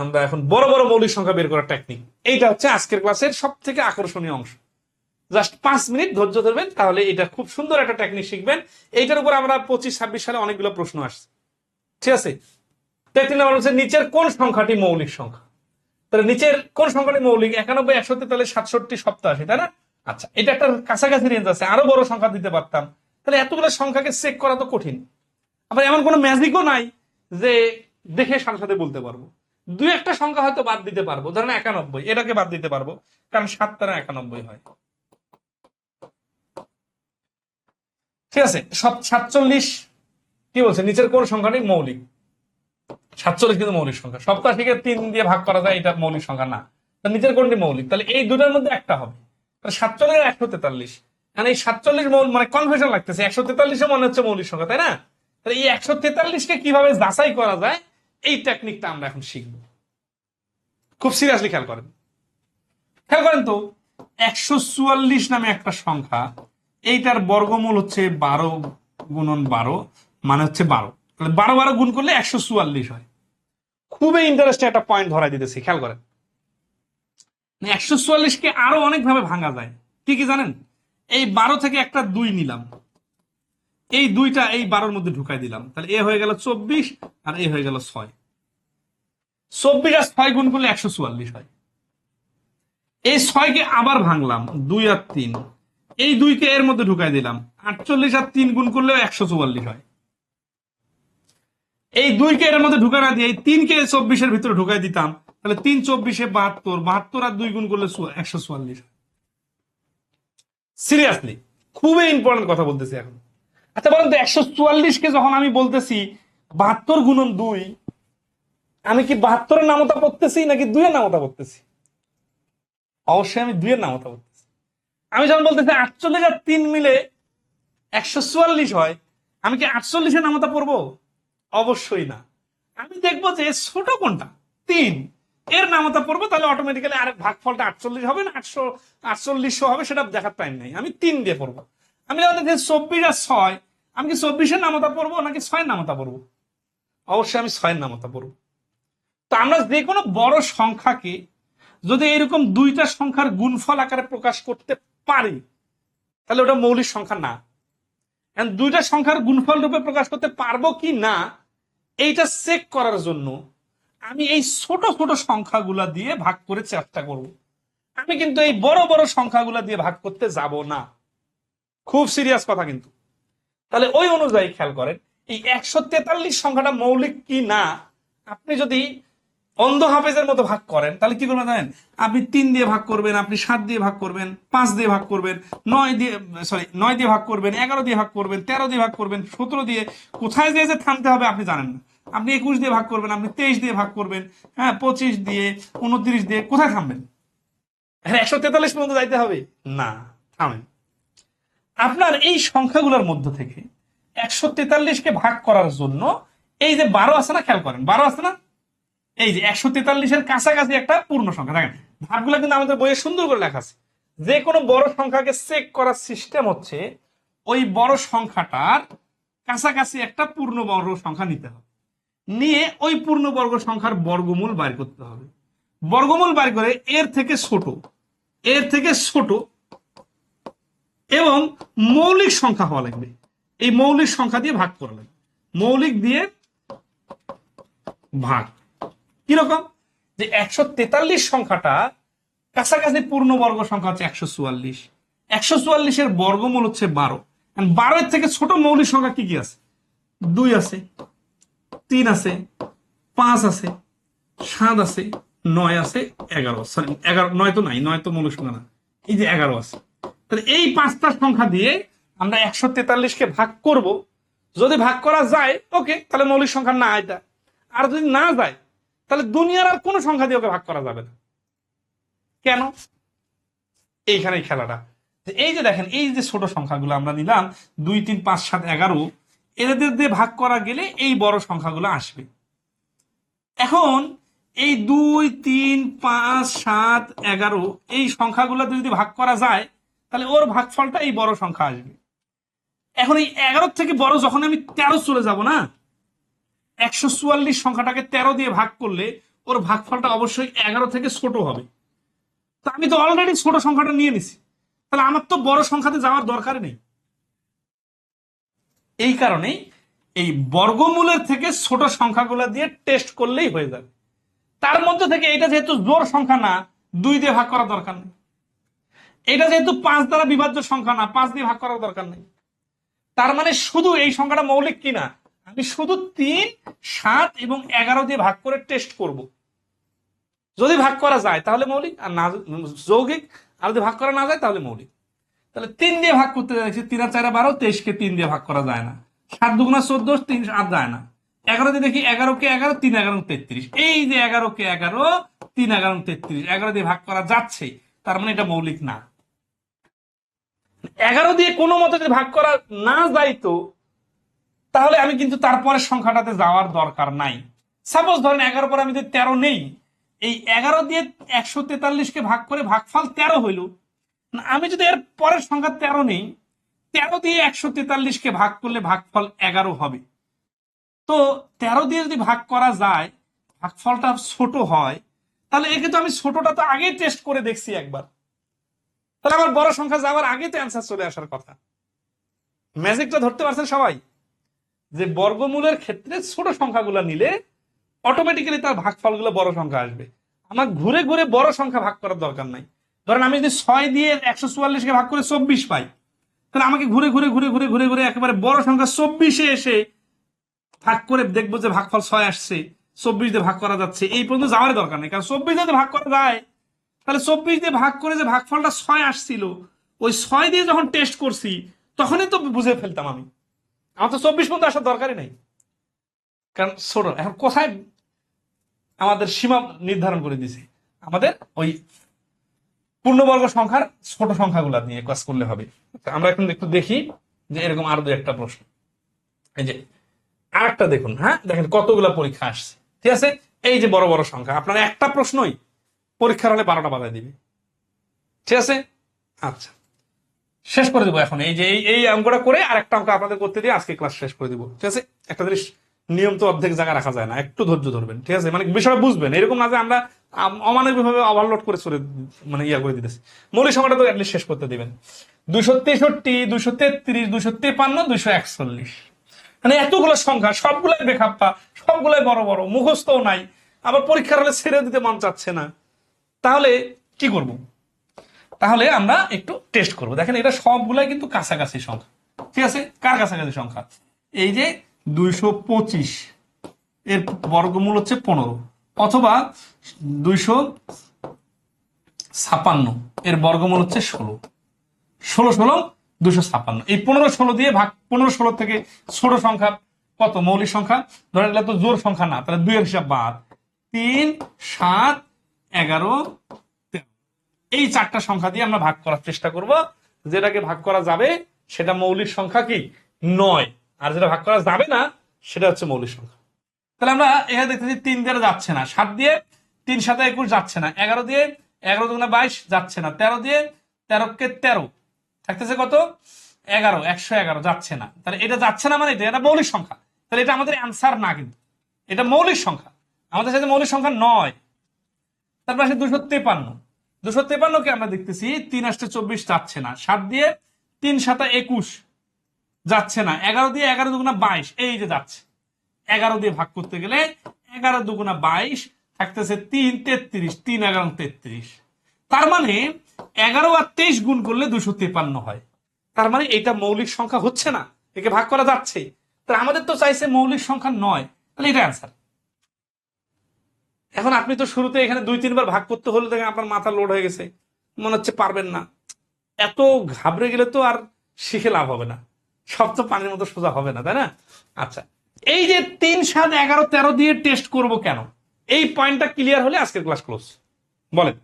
আমরা এখন বড় বড় মৌলিক সংখ্যা বের করার টেকনিক এইটা হচ্ছে আজকের ক্লাসের সব থেকে আকর্ষণীয় অংশ। জাস্ট পাঁচ মিনিট ধৈর্য ধরবেন, তাহলে এটা খুব সুন্দর একটা টেকনিক শিখবেন। এইটার উপর আমরা পঁচিশ, ছাব্বিশ সালে অনেকগুলো প্রশ্ন আসছে। ঠিক আছে? টেকনিক নাম্বার হচ্ছে নিচের কোন সংখ্যাটি মৌলিক সংখ্যা? তাহলে নিচের কোন সংখ্যাটি মৌলিক? একানব্বই একশো তেতাল্লিশ সাতষট্টি সপ্তাশি তাই না? আচ্ছা এটা একটা কাছাকাছি রেঞ্জ আছে, আরও বড় সংখ্যা দিতে পারতাম। তাহলে এতগুলো সংখ্যাকে চেক করা তো কঠিন। আবার এমন কোনো ম্যাজিকও নাই যে দেখে সাথে সাথে বলতে পারব। দুই একটা সংখ্যা হয়তো বাদ দিতে পারব। ধরেন একানব্বই, এটাকে বাদ দিতে পারব, কারণ সাত তারা একানব্বই হয়। ঠিক আছে, সব সাতচল্লিশ, কি বলছে, নিচের কোন সংখ্যাটি মৌলিক। সাতচল্লিশ কিন্তু মৌলিক সংখ্যা। সপ্তাহটিকে তিন দিয়ে ভাগ করা যায়, এটা মৌলিক সংখ্যা না। নিচের কোনটি মৌলিক? তাহলে এই দুটার মধ্যে একটা হবে। সাতচল্লিশ আর একশো তেতাল্লিশ। কারণ এই সাতচল্লিশ মানে কনফিউশন লাগতেছে। একশো তেতাল্লিশে মনে হচ্ছে মৌলিক সংখ্যা, তাই না? তাহলে এই একশো তেতাল্লিশকে কীভাবে যাচাই করা যায়? এই টেকনিকটা আমরা এখন শিখব। খুব সিরিয়াসলি খেয়াল করেন। খেয়াল করেন তো, একশো চুয়াল্লিশ নামে একটা সংখ্যা, এইটার বর্গমূল হচ্ছে বারো গুণন বারো মানে হচ্ছে বারো। তাহলে বারো বারো গুণ করলে একশো চুয়াল্লিশ হয়। খুবই ইন্টারেস্টিং একটা পয়েন্ট ধরাই দিতেছি, খেয়াল করেন। একশো চুয়াল্লিশকে আরও অনেকভাবে ভাঙা যায়। কি কি জানেন? এই বারো থেকে একটা দুই নিলাম। এই দুইটা এই বারোর মধ্যে ঢুকাই দিলাম। তাহলে এ হয়ে গেল চব্বিশ আর এ হয়ে গেল ছয়। চব্বিশ আর ছয় গুণ করলে একশো চুয়াল্লিশ হয়। এই ছয়কে আবার ভাঙলাম, দুই আর তিন। এই দুইকে এর মধ্যে ঢুকাই দিলাম, আটচল্লিশ আর তিন গুণ করলেও একশো চুয়াল্লিশ হয়। এই দুইকে এর মধ্যে ঢুকা না দিয়ে এই তিনকে চব্বিশের ভিতরে ঢুকাই দিতাম, তাহলে তিন চব্বিশে বাহাত্তর বাহাত্তর আর দুই গুণ করলে একশো চুয়াল্লিশ সিরিয়াসলি খুবই ইম্পর্টেন্ট কথা বলতেছি এখন। আচ্ছা বলেন তো, একশো চুয়াল্লিশকে যখন আমি বলতেছি, বাহাত্তর গুণন দুই, আমি কি বাহাত্তরের নামতা পড়তেছি নাকি দুইয়ের নামতা পড়তেছি? অবশ্যই আমি দুইয়ের নামতা পড়তেছি। আমি যখন বলতেছি আটচল্লিশ আর তিন মিলে একশো চুয়াল্লিশ হয়, আমি কি আটচল্লিশের নামতা পড়ব? অবশ্যই না। আমি দেখব যে ছোট কোনটা? তিন। এর নামতা পড়ব, তাহলে অটোমেটিক্যালি আরেক ভাগফলটা আটচল্লিশ হবে না, আটশো আটচল্লিশশো হবে, সেটা দেখার টাইম নেই। আমি তিন দিয়ে পড়ব। আমি যখন দেখি চব্বিশ আর ছয়। আমি কি চব্বিশের নামতা পড়ব নাকি ছয়ের নামতা পড়ব? অবশ্যই আমি ছয়ের নামতা পড়ব। তো আমরা যে কোনো বড় সংখ্যাকে যদি এরকম দুইটা সংখ্যার গুণফল আকারে প্রকাশ করতে পারি, তাহলে ওটা মৌলিক সংখ্যা না। দুইটা সংখ্যার গুণফল রূপে প্রকাশ করতে পারব কি না, এইটা চেক করার জন্য আমি এই ছোট ছোট সংখ্যাগুলা দিয়ে ভাগ করে চেষ্টা করব। আমি কিন্তু এই বড় বড় সংখ্যাগুলা দিয়ে ভাগ করতে যাব না। খুব সিরিয়াস কথা কিন্তু। তাহলে ওই অনুযায়ী খেয়াল করেন, এই একশো তেতাল্লিশ সংখ্যাটা মৌলিক কি না, আপনি যদি অন্ধ হাফেজের মতো ভাগ করেন, তাহলে কি করবেন জানেন? আপনি তিন দিয়ে ভাগ করবেন, আপনি সাত দিয়ে ভাগ করবেন, পাঁচ দিয়ে ভাগ করবেন, নয় দিয়ে সরি নয় দিয়ে ভাগ করবেন, এগারো দিয়ে ভাগ করবেন, তেরো দিয়ে ভাগ করবেন, সতেরো দিয়ে, কোথায় দিয়ে যে থামতে হবে আপনি জানেন না। আপনি একুশ দিয়ে ভাগ করবেন, আপনি তেইশ দিয়ে ভাগ করবেন হ্যাঁ পঁচিশ দিয়ে, উনত্রিশ দিয়ে, কোথায় থামবেন? হ্যাঁ একশো তেতাল্লিশ পর্যন্ত যাইতে হবে? না, থামেন। আপনার এই সংখ্যাগুলোর মধ্য থেকে একশো তেতাল্লিশকে ভাগ করার জন্য এই যে বারো আছে না, খেয়াল করেন, বারো আছে না? এই যে একশো তেতাল্লিশের কাছাকাছি একটা পূর্ণ সংখ্যা। দেখেন ভাগগুলো কিন্তু আমাদের বইয়ে সুন্দর করে লেখা আছে। যে কোনো বড় সংখ্যাকে চেক করার সিস্টেম হচ্ছে ওই বড় সংখ্যাটার কাছাকাছি একটা পূর্ণ বর্গ সংখ্যা নিতে হবে। নিয়ে ওই পূর্ণবর্গ সংখ্যার বর্গমূল বাইর করতে হবে। বর্গমূল বাইর করে এর থেকে ছোট, এর থেকে ছোট এবং মৌলিক সংখ্যা হওয়া লাগবে। এই মৌলিক সংখ্যা দিয়ে ভাগ করা লাগবে। মৌলিক দিয়ে ভাগ। কীরকম? যে একশো তেতাল্লিশ সংখ্যাটা কাছাকাছি পূর্ণবর্গ সংখ্যা হচ্ছে একশো চুয়াল্লিশ। একশো চুয়াল্লিশের বর্গমূল হচ্ছে বারো। বারো এর থেকে ছোট মৌলিক সংখ্যা কি কি আছে? দুই আছে, তিন আছে, পাঁচ আছে, সাত আছে, নয় আছে, এগারো। সরি এগারো, নয় তো নাই, নয় তো মৌলিক সংখ্যা না। এই যে এগারো আছে। তাহলে এই পাঁচটা সংখ্যা দিয়ে আমরা একশো তেতাল্লিশকে ভাগ করব। যদি ভাগ করা যায়, ওকে, তাহলে মৌলিক সংখ্যা না এটা। আর যদি না যায়, তাহলে দুনিয়ার আর কোনো সংখ্যা দিয়ে ওকে ভাগ করা যাবে না। কেন? এইখানে খেলাটা। এই যে দেখেন, এই যে ছোট সংখ্যাগুলো আমরা নিলাম, দুই, তিন, পাঁচ, সাত, এগারো, এদের দিয়ে ভাগ করা গেলে এই বড় সংখ্যাগুলো আসবে। এখন এই দুই, তিন, পাঁচ, সাত, এগারো, এই সংখ্যাগুলো যদি ভাগ করা যায় তাহলে ওর ভাগফলটা এই বড় সংখ্যা আসবে। এখন এই এগারো থেকে বড় যখন আমি তেরো চলে যাব না, একশো চুয়াল্লিশ সংখ্যাটাকে তেরো দিয়ে ভাগ করলে ওর ভাগফলটা অবশ্যই এগারো থেকে ছোট হবে। তো আমি তো অলরেডি ছোট সংখ্যাটা নিয়ে নিছি। তাহলে আমার তো বড় সংখ্যাতে যাওয়ার দরকার নেই। এই কারণেই এই বর্গমূলের থেকে ছোট সংখ্যাগুলো দিয়ে টেস্ট করলেই হয়ে যাবে। তার মধ্যে থেকে এটা যেহেতু জোর সংখ্যা না, দুই দিয়ে ভাগ করা দরকার নেই। এটা যেহেতু পাঁচ দ্বারা বিভাজ্য সংখ্যা না, পাঁচ দিয়ে ভাগ করার দরকার নেই। তার মানে শুধু এই সংখ্যাটা মৌলিক কিনা আমি শুধু তিন, সাত এবং এগারো দিয়ে ভাগ করে টেস্ট করব। যদি ভাগ করা যায় তাহলে মৌলিক, আর না, যৌগিক, আর যদি ভাগ করা না যায় তাহলে মৌলিক। তাহলে তিন দিয়ে ভাগ করতে যাচ্ছি, তিন আর চার বারো তেইশকে তিন দিয়ে ভাগ করা যায় না। সাত দুগুণা চোদ্দ, তিন, আট যায় না। এগারো দিয়ে দেখি এগারো কে এগারো, তিন, এগারো, তেত্রিশ। এই যে এগারো কে এগারো, তিন, এগারো, তেত্রিশ, এগারো দিয়ে ভাগ করা যাচ্ছে তার মানে এটা মৌলিক না। এগারো দিয়ে কোনো মতে যদি ভাগ করা না যাইতো তাহলে আমি কিন্তু তারপরে সংখ্যাটাতে যাওয়ার দরকার নাই। সাপোজ ধরেন এগারো পরে আমি যদি তেরো নেই, এই এগারো দিয়ে একশো তেতাল্লিশকে ভাগ করে ভাগফল তেরো হইল। আমি যদি এর পরের সংখ্যা তেরো নেই, তেরো দিয়ে একশো তেতাল্লিশকে ভাগ করলে ভাগফল এগারো হবে। তো তেরো দিয়ে যদি ভাগ করা যায়, ভাগফলটা ছোট হয়, তাহলে একে তো আমি ছোটটা তো আগেই টেস্ট করে দেখছি একবার। তাহলে আমার বড় সংখ্যা যাওয়ার আগে তো অ্যান্সার চলে আসার কথা। ম্যাজিকটা ধরতে পারছেন সবাই? যে বর্গমূলের ক্ষেত্রে ছোট সংখ্যাগুলো নিলে অটোমেটিক্যালি তার ভাগফলগুলো বড় সংখ্যা আসবে। আমার ঘুরে ঘুরে বড় সংখ্যা ভাগ করার দরকার নাই। ধরেন আমি যদি ছয় দিয়ে একশো চুয়াল্লিশকে ভাগ করে চব্বিশ পাই, তাহলে আমাকে ঘুরে ঘুরে ঘুরে ঘুরে ঘুরে ঘুরে একেবারে বড় সংখ্যা চব্বিশে এসে ভাগ করে দেখব যে ভাগফল ছয় আসছে, চব্বিশ দিয়ে ভাগ করা যাচ্ছে। এই পর্যন্ত যাওয়ার দরকার নেই, কারণ চব্বিশ দিয়ে ভাগ করা যায়। তাহলে চব্বিশ দিয়ে ভাগ করে যে ভাগফলটা ছয় আসছিল, ওই ছয় দিয়ে যখন টেস্ট করছি, তখনই তো বুঝে ফেলতাম আমি। আমার তো চব্বিশ পর্যন্ত আসার দরকারই নেই। কারণ ছোট এখন কোথায় আমাদের সীমা নির্ধারণ করে দিছে আমাদের ওই পূর্ণবর্গ সংখ্যার ছোট সংখ্যাগুলো নিয়ে কাজ করলে হবে। আমরা এখন একটু দেখি যে এরকম আরও দু একটা প্রশ্ন। এই যে আরেকটা দেখুন হ্যাঁ? দেখেন কতগুলা পরীক্ষা আসছে। ঠিক আছে? এই যে বড় বড় সংখ্যা, আপনার একটা প্রশ্নই পরীক্ষার হলে বারোটা বাজায় দিবে। ঠিক আছে? আচ্ছা। শেষ করে দেবো এখন। এই যে, এই অঙ্কটা করে আর একটা অঙ্ক আপনাদের করতে দিয়ে আজকে ক্লাস শেষ করে দিব। ঠিক আছে? একটা জিনিস নিয়ম তো অর্ধেক জায়গা রাখা যায় না, একটু ধৈর্য ধরবেন। ঠিক আছে? মানে বিষয়টা বুঝবেন। এরকম না যে আমরা অমানবিকভাবে ওভারলোড করে চলে মানে ইয়া করে দিতেছি। মৌলিক সংখ্যাটা তো অ্যাটলিস্ট শেষ করতে দিবেন। দুশো তেষট্টি দুশো তেত্রিশ দুশো তেপান্ন দুশো একচল্লিশ। মানে এতগুলো সংখ্যা, সবগুলাই বেখাপ্পা, সবগুলাই বড় বড়, মুখস্থও নাই। আবার পরীক্ষার হলে ছেড়ে দিতে মন চাচ্ছে না। তাহলে কি করব? তাহলে আমরা একটু টেস্ট করব। দেখেন এটা সবগুলাই কিন্তু কাছাকাছি সংখ্যা। ঠিক আছে? কার কাছাকাছি সংখ্যা? এই যে দুইশো পঁচিশ, এর বর্গমূল হচ্ছে পনেরো, অথবা দুইশো ছাপান্ন, এর বর্গমূল হচ্ছে ষোলো। ষোলো ষোলো দুশো ছাপান্ন। এই পনেরো ষোলো দিয়ে ভাগ, পনেরো ষোলো থেকে ছোট সংখ্যা কত? মৌলিক সংখ্যা? ধরেন এগুলো তো জোর সংখ্যা না, তাহলে দুইয়ের হিসাব বাদ। তিন, সাত এগারো এই চারটা সংখ্যা দিয়ে আমরা ভাগ করার চেষ্টা করব। যেটাকে ভাগ করা যাবে, সেটা মৌলিক সংখ্যা কি? নয়। আর যেটা ভাগ করা যাবে না, সেটা হচ্ছে মৌলিক সংখ্যা। তাহলে আমরা এখানে দেখতেছি তিন দিয়ে যাচ্ছে না। সাত দিয়ে তিন সাথে একুশ যাচ্ছে না। এগারো দিয়ে এগারো দুগুণে বাইশ যাচ্ছে না। তেরো দিয়ে তেরো কে তেরো। থাকতেছে কত? এগারো, একশো এগারো যাচ্ছে না। তাহলে এটা যাচ্ছে না মানে এটা এটা মৌলিক সংখ্যা। তাহলে এটা আমাদের অ্যান্সার না কিন্তু। এটা মৌলিক সংখ্যা। আমাদের সাথে মৌলিক সংখ্যা নয়। তারপর আসে দুশো তেপান্ন। দুশো তেপান্নকে আমরা দেখতেছি, তিন আসতে চব্বিশ যাচ্ছে না। সাত দিয়ে তিন সাতা একুশ যাচ্ছে না। এগারো দিয়ে এগারো দুগুণা বাইশ, এই যে যাচ্ছে। এগারো দিয়ে ভাগ করতে গেলে এগারো দুগুণা বাইশ থাকতেছে তিন তেত্রিশ, তিন এগারো তেত্রিশ। তার মানে এগারো আর তেইশ গুণ করলে দুশো তেপান্ন হয়। তার মানে এটা মৌলিক সংখ্যা হচ্ছে না, একে ভাগ করা যাচ্ছে। তাহলে আমাদের তো চাইছে মৌলিক সংখ্যা নয়। তাহলে এটা অ্যান্সার এখন আপনি তো শুরুতে এখানে দুই, তিনবার ভাগ করতে হলে দেখেন আপনার মাথা লোড হয়ে গেছে। মনে হচ্ছে পারবেন না। এত ঘাবড়ে গেলে তো আর শিখে লাভ হবে না। সব তো পানির মতো সোজা হবে না, তাই না? আচ্ছা এই যে তিন, সাত, এগারো, তেরো দিয়ে টেস্ট করব কেন? এই পয়েন্টটা ক্লিয়ার হলে আজকের ক্লাস ক্লোজ বলেন।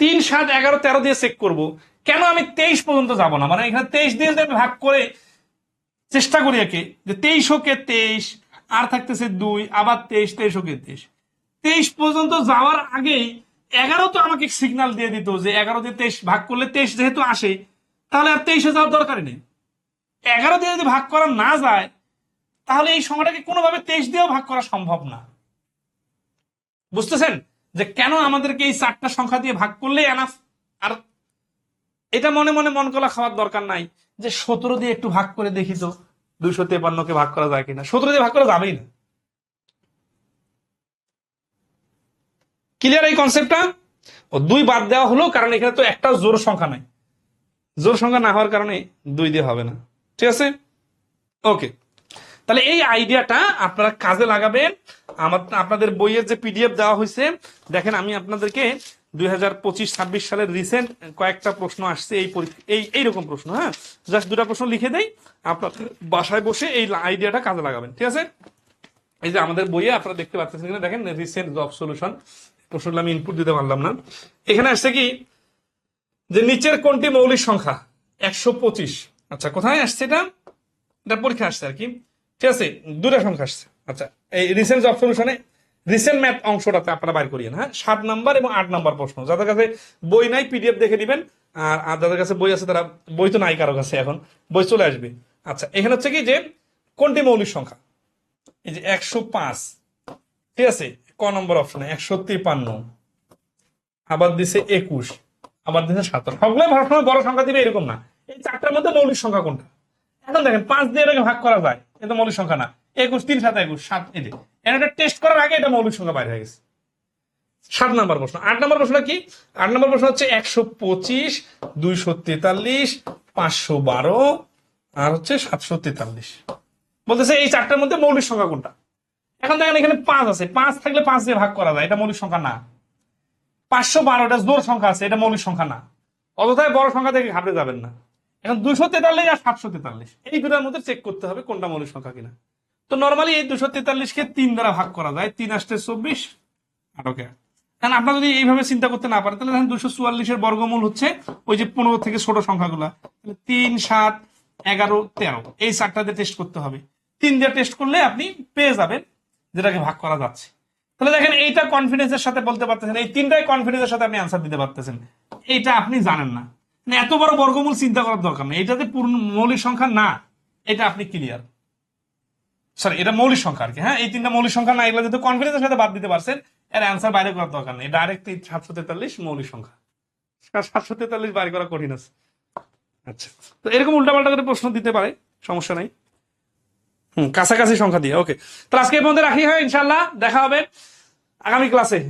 তিন, সাত, এগারো, তেরো দিয়ে চেক করব। কেন আমি তেইশ পর্যন্ত যাব না? মানে এখানে তেইশ দিয়ে আমি ভাগ করে চেষ্টা করি একে, যে তেইশ হোকে তেইশ, আর থাকতেছে দুই, আবার তেইশ তেইশ হোকে তেইশ। তেইশ পর্যন্ত যাওয়ার আগেই এগারো তো আমাকে সিগন্যাল দিয়ে দিত যে এগারো দিয়ে তেইশ ভাগ করলে তেইশ যেহেতু আসে, তাহলে আর তেইশে যাওয়ার দরকারই নেই। এগারো দিয়ে যদি ভাগ করা না যায়, তাহলে এই সংখ্যাটাকে কোনোভাবে তেইশ দিয়েও ভাগ করা সম্ভব না। বুঝতেছেন? যে কেন আমাদেরকে এই চারটা সংখ্যা দিয়ে ভাগ করলে এনাফ আর এটা মনে মনে মন কলা খাওয়ার দরকার নাই যে সতেরো দিয়ে একটু ভাগ করে দেখি তো, দুইশো তেপান্নকে ভাগ করা যায় কিনা। সতেরো দিয়ে ভাগ করা যাবেই না। ক্লিয়ার এই কনসেপ্টটা ও দুই বাদ দেওয়া হলো, কারণ এখানে তো একটা জোর সংখ্যা নাই। জোর সংখ্যা না হওয়ার কারণে দুই দিয়ে হবে না। ঠিক আছে? ওকে তাহলে এই আইডিয়াটা আপনারা কাজে লাগাবেন। আমার, আপনাদের বইয়ের যে পিডিএফ দেওয়া হয়েছে, দেখেন আমি আপনাদেরকে দুই হাজার পঁচিশ, ছাব্বিশ সালের রিসেন্ট কয়েকটা প্রশ্ন আসছে, এই এই, এইরকম প্রশ্ন হ্যাঁ? জাস্ট দুটা প্রশ্ন লিখে দেই। আপনার বাসায় বসে এই আইডিয়াটা কাজে লাগাবেন। ঠিক আছে? এই যে আমাদের বইয়ে আপনারা দেখতে পাচ্ছেন, এখানে দেখেন রিসেন্ট জব সলিউশন প্রশ্নগুলো আমি ইনপুট দিতে পারলাম না। এখানে আসছে কি? যে নিচের কোনটি মৌলিক সংখ্যা? একশো পঁচিশ। আচ্ছা কোথায় আসছে এটা? এটা পরীক্ষা আসছে আর কি। ঠিক আছে দুটা সংখ্যা আসছে। আচ্ছা এই রিসেন্ট জব সলিউশনে রিসেন্ট ম্যাথ অংশটাতে আপনারা বাইর করিয়েন হ্যাঁ? সাত নাম্বার এবং আট নাম্বার প্রশ্ন। যাদের কাছে বই নাই পিডিএফ দেখে আর আর যাদের কাছে বই আছে, তারা, বই তো নাই কারও কাছে এখন, বই চলে আসবে। আচ্ছা এখানে হচ্ছে কি যে, কোনটি মৌলিক সংখ্যা? এই যে একশো পাঁচ। ঠিক আছে ক নম্বর অপশনে একশো তিপ্পান্ন আবার দিছে একুশ। আবার দিছে সাতান্ন সবগুলো সবসময় বড় সংখ্যা দিবে এরকম না। এই চারটার মধ্যে মৌলিক সংখ্যা কোনটা? এখন দেখেন, পাঁচ দিয়ে এটাকে ভাগ করা যায় এটা মৌলিক সংখ্যা না। একুশ, তিন, সাত, একুশ, সাত যে। এটা টেস্ট করার আগে এটা মৌলিক সংখ্যা বাইরে হয়ে গেছে। সাত নম্বর প্রশ্ন। আট নম্বর প্রশ্ন কি? আট নম্বর প্রশ্ন হচ্ছে একশো পঁচিশ, দুইশো তেতাল্লিশ, পাঁচশো বারো, আর হচ্ছে সাতশো তেতাল্লিশ। বলতেছে এই চারটার মধ্যে মৌলিক সংখ্যা কোনটা? এখন দেখেন এখানে পাঁচ আছে। পাঁচ থাকলে পাঁচ দিয়ে ভাগ করা যায়, এটা মৌলিক সংখ্যা না। পাঁচশো বারোটা জোর সংখ্যা আছে, এটা মৌলিক সংখ্যা না। অযথায় বড় সংখ্যা থেকে ঘাবড়ে যাবেন না। এখন দুশো তেতাল্লিশ আর সাতশো তেতাল্লিশ, এই দুটার মধ্যে চেক করতে হবে কোনটা মৌলিক সংখ্যা কিনা। তো নর্মালি এই দুশো তেতাল্লিশকে তিন দ্বারা ভাগ করা যায়, তিন আসতে চব্বিশ, আর ওকে। কারণ আপনারা যদি এইভাবে চিন্তা করতে না পারেন, তাহলে দেখেন দুশো চুয়াল্লিশের বর্গমূল হচ্ছে ওই যে পনেরো থেকে ছোট সংখ্যাগুলা। তিন, সাত, এগারো, তেরো, এই চারটাতে টেস্ট করতে হবে। তিন দিয়ে টেস্ট করলে আপনি পেয়ে যাবেন যেটাকে ভাগ করা যাচ্ছে। তাহলে দেখেন এইটা কনফিডেন্সের সাথে বলতে পারতেছেন, এই তিনটাই কনফিডেন্সের সাথে আপনি আনসার দিতে পারতেছেন। এইটা আপনি জানেন না। মানে এত বড় বর্গমূল চিন্তা করার দরকার নেই। এটা যে পূর্ণ মৌলিক সংখ্যা না, এটা আপনি ক্লিয়ার সরি এটা মৌলিক সংখ্যা আর কি হ্যাঁ? এই তিনটা মৌলিক সংখ্যা না, এগুলো যেহেতু কনফিডেন্সের সাথে বাদ দিতে পারছেন, এর অ্যান্সার বাইরে করার দরকার নেই। ডাইরেক্ট সাতশো তেতাল্লিশ মৌলিক সংখ্যা। সাতশো তেতাল্লিশ বাইরে করা কঠিন আছে। আচ্ছা তো এরকম উল্টাপাল্টা করে প্রশ্ন দিতে পারে, সমস্যা নাই। হুম, কাছাকাছি সংখ্যা দিয়ে ওকে তাহলে আজকে পর্যন্ত রাখি হয় ইনশাল্লাহ দেখা হবে আগামী ক্লাসে